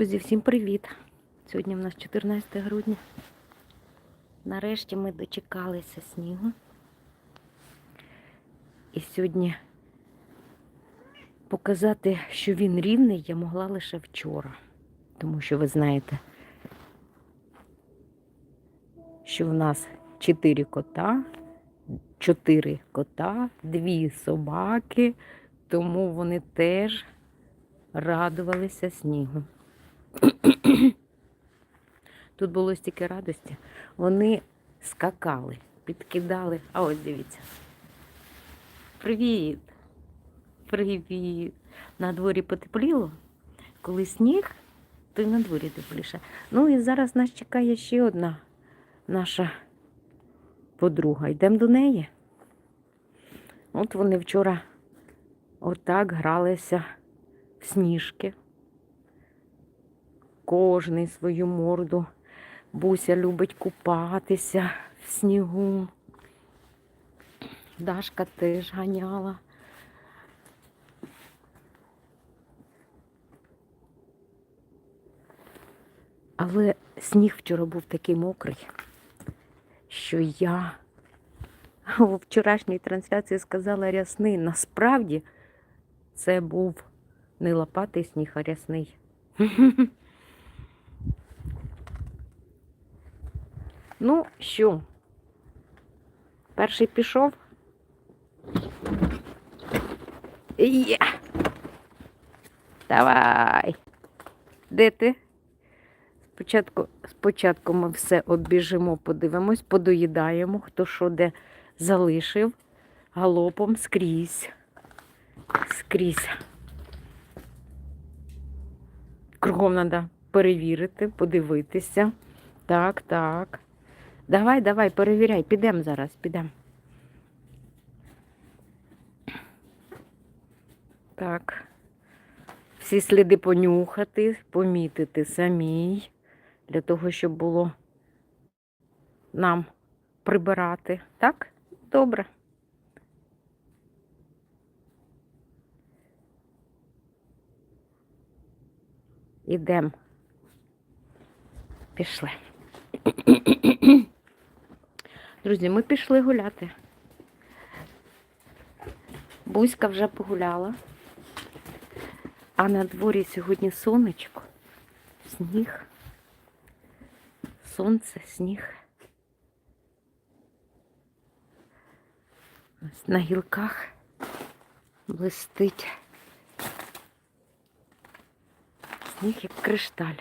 Друзі, всім привіт! Сьогодні в нас 14 грудня. Нарешті ми дочекалися снігу. І сьогодні показати, що він рівний, я могла лише вчора. Тому що ви знаєте, що в нас 4 кота, 4 кота, 2 собаки, тому вони теж радувалися снігу. Тут було стільки радості. Вони скакали, підкидали. А ось дивіться. Привіт! Привіт! На дворі потепліло. Коли сніг, то й на дворі тепліше. Ну і зараз нас чекає ще одна наша подруга. Йдемо до неї. От вони вчора отак гралися в сніжки кожний свою морду. Буся любить купатися в снігу. Дашка теж ганяла. Але сніг вчора був такий мокрий, що я у вчорашній трансляції сказала рясний. Насправді це був не лопатий сніг, а рясний. Ну, що? Перший пішов. Є. Давай. Де ти? Спочатку, спочатку ми все обіжимо, подивимось, подоїдаємо, хто що де залишив. Галопом скрізь. Скрізь. Кругом треба перевірити, подивитися. Так, так. Давай, давай, перевіряй, підемо зараз, підемо. Так. Всі сліди понюхати, помітити самій, для того, щоб було нам прибирати. Так? Добре. Ідемо. Пішли. Друзі, ми пішли гуляти. Буська вже погуляла. А на дворі сьогодні сонечко, сніг, сонце, сніг. Ось на гілках блистить. Сніг як кришталь.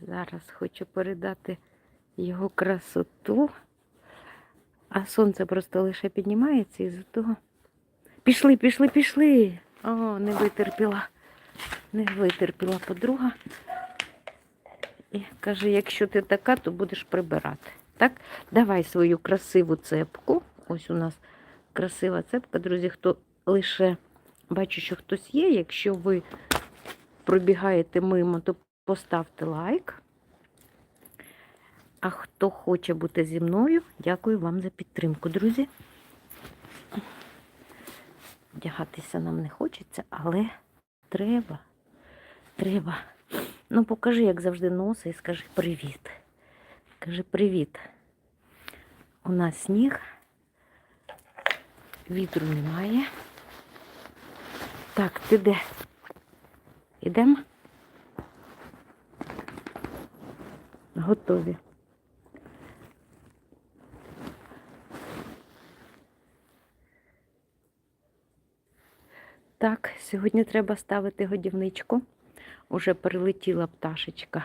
Зараз хочу передати його красоту, а сонце просто лише піднімається і того. Пішли, пішли, пішли. О, не витерпіла, не витерпіла подруга. І каже, якщо ти така, то будеш прибирати. Так, давай свою красиву цепку. Ось у нас красива цепка, друзі, хто лише бачу, що хтось є. Якщо ви пробігаєте мимо, то поставте лайк. А хто хоче бути зі мною, дякую вам за підтримку, друзі. Вдягатися нам не хочеться, але треба. Треба. Ну, покажи, як завжди, носи і скажи привіт. Кажи привіт. У нас сніг, вітру немає. Так, ти де? Ідемо? Готові. Так, сьогодні треба ставити годівничку. Уже прилетіла пташечка.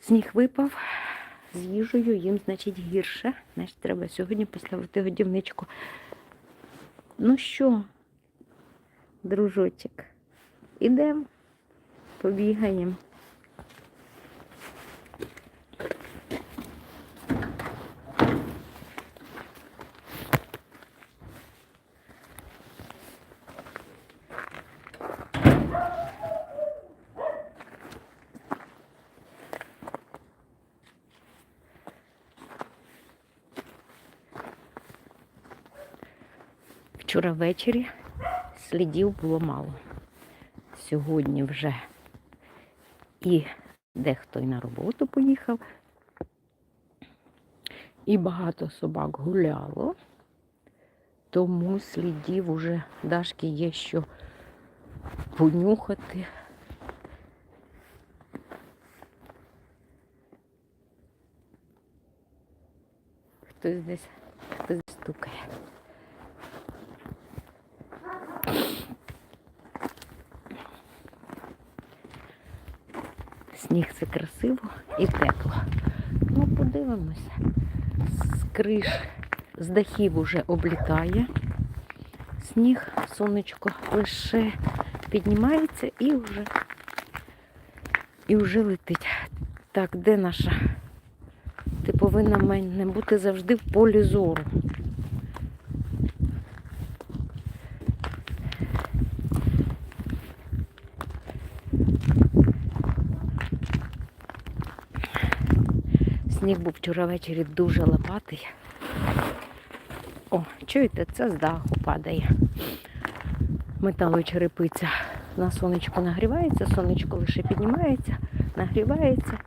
Сніг випав з їжею, їм, значить, гірше. Значить, треба сьогодні поставити годівничку. Ну що, дружочок, ідемо, побігаємо. Вчора ввечері слідів було мало. сьогодні вже і дехто й на роботу поїхав, і багато собак гуляло, тому слідів уже Дашки є що понюхати. Хтось десь хтось стукає. Сніг це красиво і тепло. Ну, подивимося. З криш, з дахів уже облітає. Сніг, сонечко лише піднімається і вже, і вже летить. Так, де наша? Ти повинна мене бути завжди в полі зору. Сніг був вчора ввечері дуже лопатий. О, чуєте, це з даху падає. Металочерепиця на сонечку нагрівається, сонечко лише піднімається, нагрівається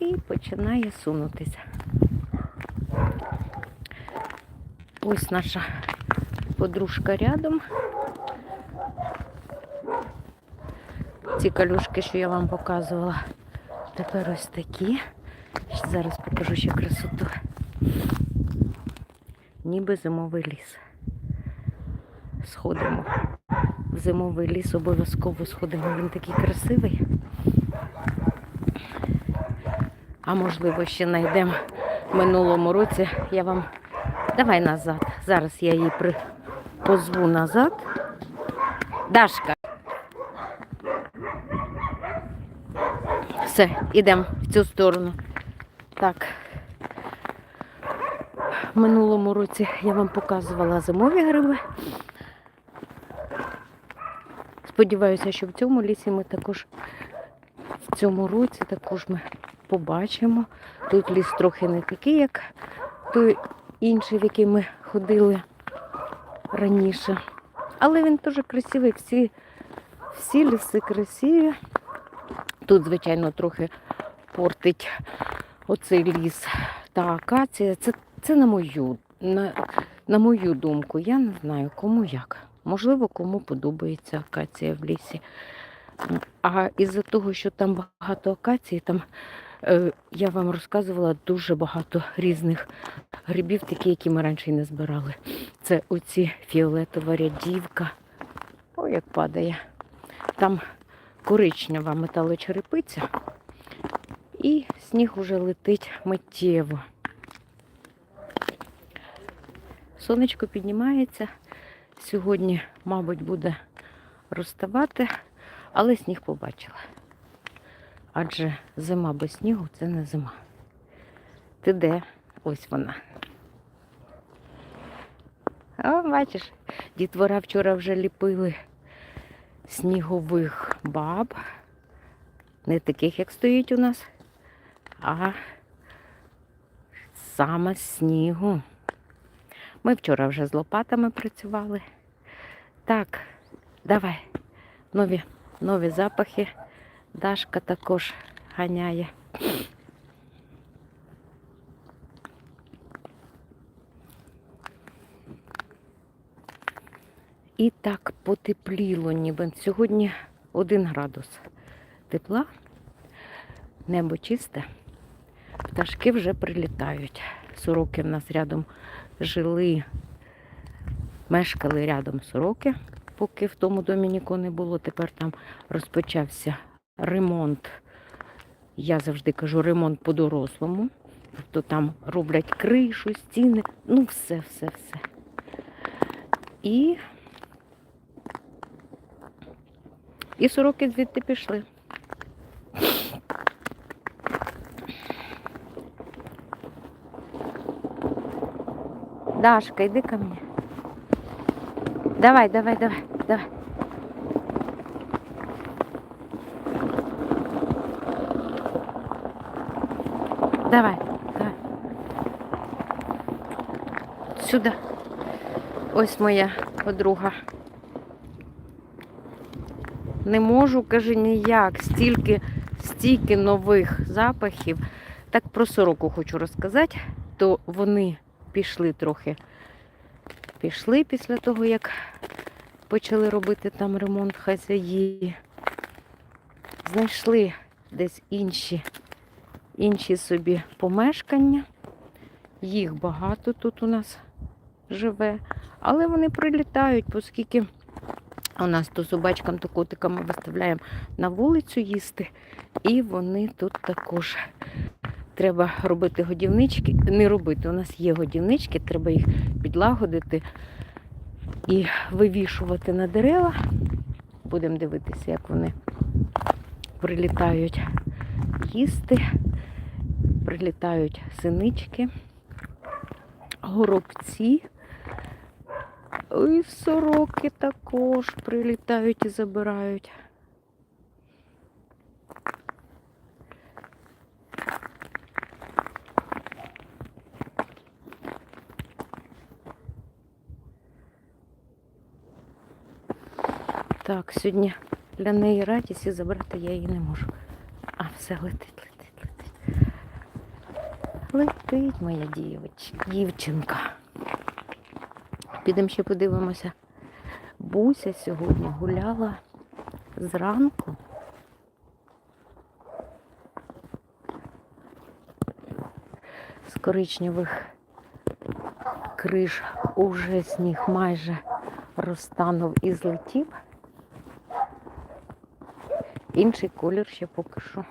і починає сунутися. Ось наша подружка рядом. Ці калюшки, що я вам показувала, тепер ось такі. Зараз покажу ще красоту. Ніби зимовий ліс. Сходимо. В зимовий ліс обов'язково сходимо. Він такий красивий. А можливо, ще знайдемо в минулому році. Я вам. Давай назад. Зараз я її при... позву назад. Дашка. Все, йдемо в цю сторону. Так. В минулому році я вам показувала зимові гриби. Сподіваюся, що в цьому лісі ми також в цьому році також ми побачимо. Тут ліс трохи не такий, як той інший, в який ми ходили раніше. Але він дуже красивий. Всі, всі ліси красиві. Тут, звичайно, трохи портить оцей ліс та акація. Це, це на мою, на, на мою думку. Я не знаю, кому як. Можливо, кому подобається акація в лісі. А із-за того, що там багато акації, там е, я вам розказувала дуже багато різних грибів, такі, які ми раніше й не збирали. Це оці фіолетова рядівка. Ой, як падає. Там коричнева металочерепиця, і сніг уже летить миттєво. Сонечко піднімається. Сьогодні, мабуть, буде розставати, але сніг побачила. Адже зима без снігу це не зима. Ти де? Ось вона. О, бачиш, дітвора вчора вже ліпили снігових баб. Не таких, як стоїть у нас, а саме снігу. Ми вчора вже з лопатами працювали. Так, давай. Нові, нові запахи. Дашка також ганяє. І так потепліло, ніби сьогодні один градус тепла, небо чисте, пташки вже прилітають. Сороки в нас рядом жили, мешкали рядом сороки, поки в тому домі нікого не було. Тепер там розпочався ремонт. Я завжди кажу ремонт по-дорослому. Тобто там роблять кришу, стіни, ну все, все, все. І І сороки звідти пішли. Дашка, йди ко мне. Давай, давай, давай, давай. Давай, давай. Сюди. Ось моя подруга. Не можу, каже, ніяк. Стільки, стільки нових запахів. Так про сороку хочу розказати, то вони пішли трохи. Пішли після того, як почали робити там ремонт хазяї. Знайшли десь інші, інші собі помешкання. Їх багато тут у нас живе, але вони прилітають, оскільки у нас то собачкам, то котикам ми виставляємо на вулицю їсти, і вони тут також. Треба робити годівнички, не робити. У нас є годівнички, треба їх підлагодити і вивішувати на дерева. Будемо дивитися, як вони прилітають їсти, прилітають синички, горобці. І сороки також прилітають і забирають. Так, сьогодні для неї радість і забрати я її не можу. А все летить, летить, летить. Летить моя дівчинка. дівчинка. Підемо ще подивимося. Буся сьогодні гуляла зранку. З коричневих криш уже сніг майже розтанув і злетів. Інший колір ще поки що.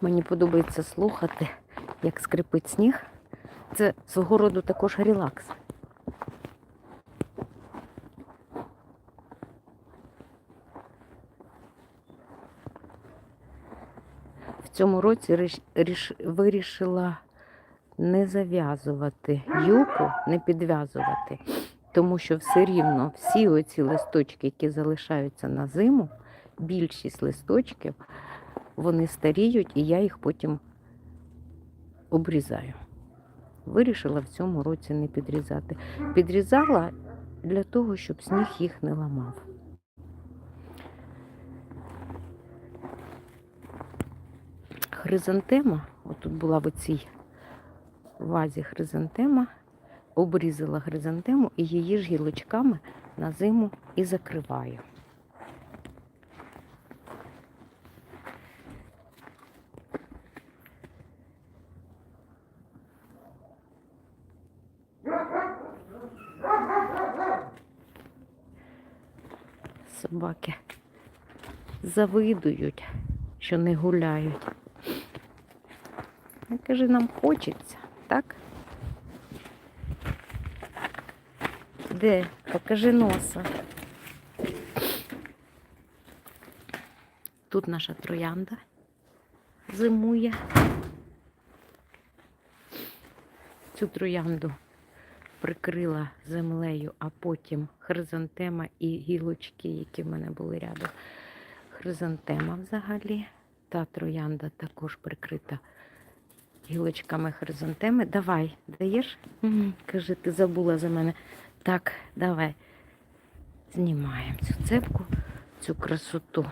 Мені подобається слухати, як скрипить сніг. Це свого роду також релакс. В цьому році ріш- ріш- вирішила не зав'язувати юку, не підв'язувати, тому що все рівно всі оці листочки, які залишаються на зиму, більшість листочків, вони старіють, і я їх потім обрізаю. Вирішила в цьому році не підрізати. Підрізала для того, щоб сніг їх не ламав. Хризантема, отут була в цій вазі хризантема, обрізала хризантему і її ж гілочками на зиму і закриваю. Собаки завидують, що не гуляють. Я каже, нам хочеться, так? Де? Покажи носа. Тут наша троянда зимує. Цю троянду прикрила землею, а потім хризантема і гілочки, які в мене були рядом. Хризантема взагалі. Та троянда також прикрита гілочками хризантеми. Давай, даєш? Угу. Каже, ти забула за мене. Так, давай. Знімаємо цю цепку, цю красоту.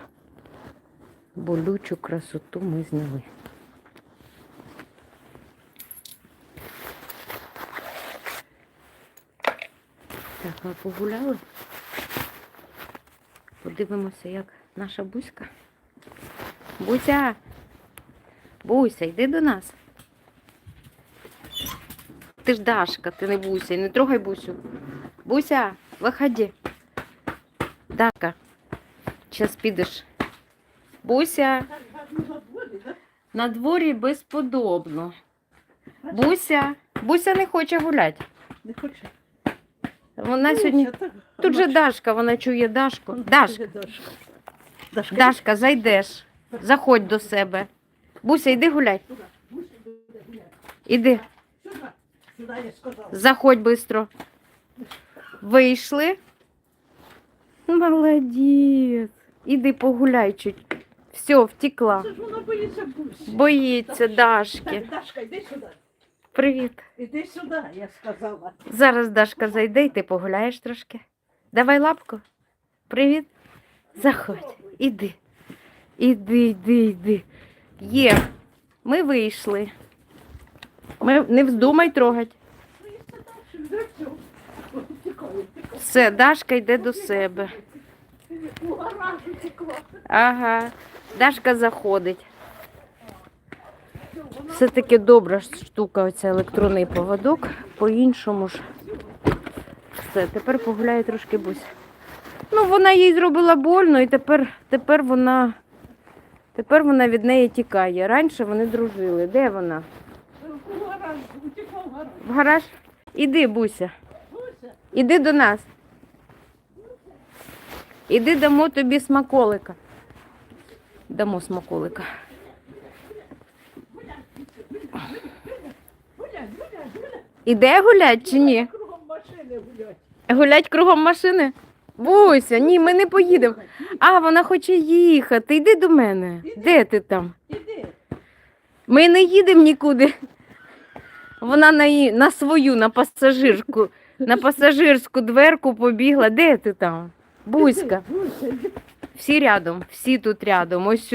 Болючу красоту ми зняли. Так, ми погуляли. Подивимося, як наша Буська. Буся! Буся, йди до нас. Ти ж Дашка, ти не Буся, не трогай Бусю. Буся, виходи. Дашка, зараз підеш. Буся, на дворі безподобно. Буся, Буся не хоче гуляти. Не хоче. Вона сьогодні. Тут же Дашка, вона чує Дашку. Дашка, Дашка. Дашка. Дашка, зайдеш. Заходь до себе. Буся, йди гуляй. Іди, Сюди я сказала. заходь швидко. Вийшли. Молодець. Іди погуляй чуть. Все, втекла. Це ж вона боїться Бусі. Боїться Дашки. Так, Дашка, йди сюди. Привіт. Іди сюди, я сказала. Зараз Дашка зайде і ти погуляєш трошки. Давай лапку. Привіт. Заходь. Іди. Іди, іди, іди. Є. Ми вийшли. Ми не вздумай вже все. Дашка йде до себе. Ага. Дашка заходить. Все-таки добра штука, оця електронний поводок. По-іншому ж. Все, тепер погуляє трошки бусь. Ну, вона їй зробила больно, і тепер, тепер вона. Тепер вона від неї тікає. Раніше вони дружили. Де вона? В гараж. Іди, Буся. Іди до нас. Іди дамо тобі смаколика. Дамо смаколика. Іде гулять чи ні? Гулять. Кругом машини? Буся, ні, ми не поїдемо. А, вона хоче їхати. Йди до мене. Де ти там? Ми не їдемо нікуди. Вона на, її- на свою, на пасажирку, на пасажирську дверку побігла. Де ти там? Буська. Всі рядом, всі тут рядом. Ось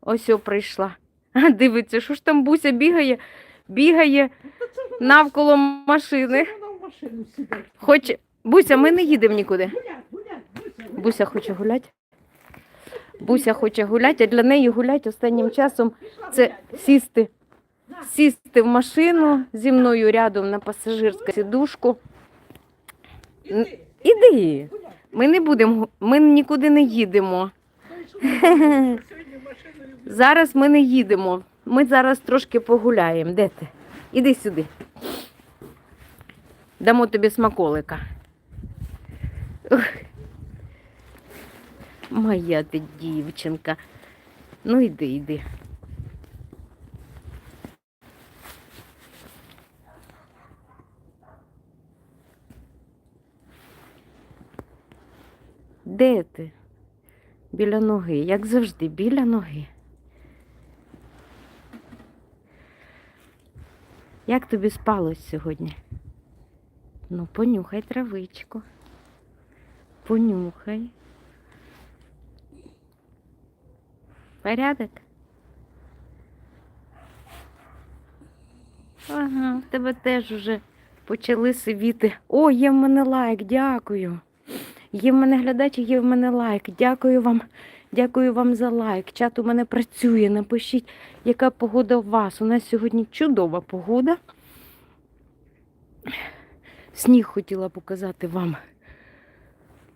ось прийшла. Дивиться, що ж там Буся бігає, бігає навколо машини. Хоч, Буся, ми не їдемо нікуди. Буся, хоче гуляти. Буся хоче гуляти, а для неї гулять останнім часом це сісти, сісти в машину зі мною рядом на пасажирську сідушку. Іди, ми не будемо, ми нікуди не їдемо. Зараз ми не їдемо. Ми зараз трошки погуляємо. Де ти? Іди сюди. Дамо тобі смаколика. Моя ти дівчинка. Ну йди, йди. Де ти? Біля ноги, як завжди, біля ноги. Як тобі спалось сьогодні? Ну, понюхай травичку. Понюхай. Порядок? Ага, в тебе теж уже почали сивіти. О, є в мене лайк, дякую. Є в мене глядач, є в мене лайк. Дякую вам. Дякую вам за лайк. Чат у мене працює. Напишіть, яка погода у вас. У нас сьогодні чудова погода. Сніг хотіла показати вам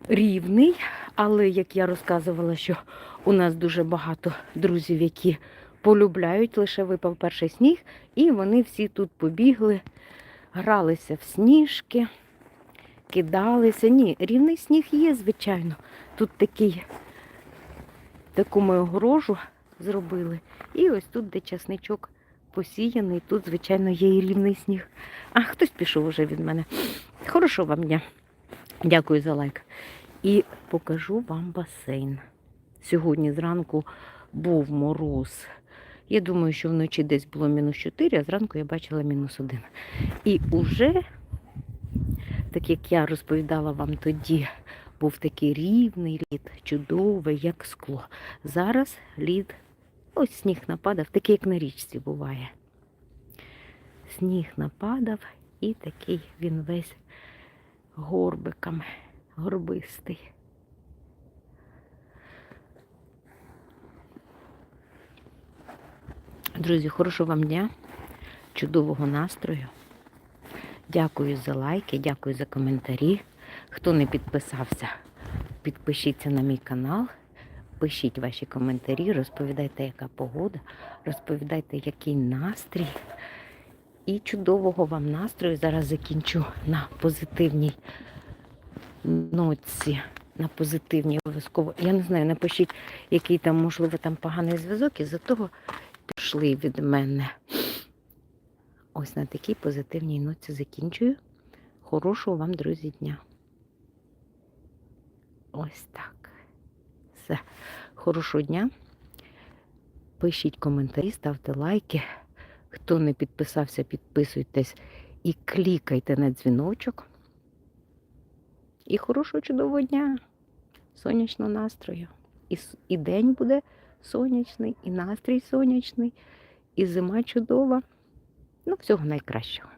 рівний, але як я розказувала, що у нас дуже багато друзів, які полюбляють, лише випав перший сніг, і вони всі тут побігли, гралися в сніжки, кидалися. Ні, рівний сніг є, звичайно. Тут такий, таку ми огорожу зробили. І ось тут, де часничок посіяний, тут, звичайно, є і рівний сніг. А хтось пішов уже від мене. Хорошого вам дня. Дякую за лайк. І покажу вам басейн. Сьогодні зранку був мороз. Я думаю, що вночі десь було мінус 4, а зранку я бачила мінус 1. І уже, так як я розповідала вам тоді, був такий рівний лід, чудовий, як скло. Зараз лід, ось сніг нападав, такий, як на річці буває. Сніг нападав і такий він весь горбиками, горбистий. Друзі, хорошого вам дня, чудового настрою. Дякую за лайки, дякую за коментарі. Хто не підписався, підпишіться на мій канал, пишіть ваші коментарі, розповідайте, яка погода, розповідайте, який настрій. І чудового вам настрою. Зараз закінчу на позитивній ноці. На позитивній обов'язково. Я не знаю, напишіть, який там, можливо, там поганий зв'язок, і за того пішли від мене. Ось на такій позитивній ноці закінчую. Хорошого вам, друзі, дня. Ось так. Все. Хорошого дня. Пишіть коментарі, ставте лайки. Хто не підписався, підписуйтесь і клікайте на дзвіночок. І хорошого чудового дня, сонячного настрою. І, і день буде сонячний, і настрій сонячний, і зима чудова. Ну, всього найкращого.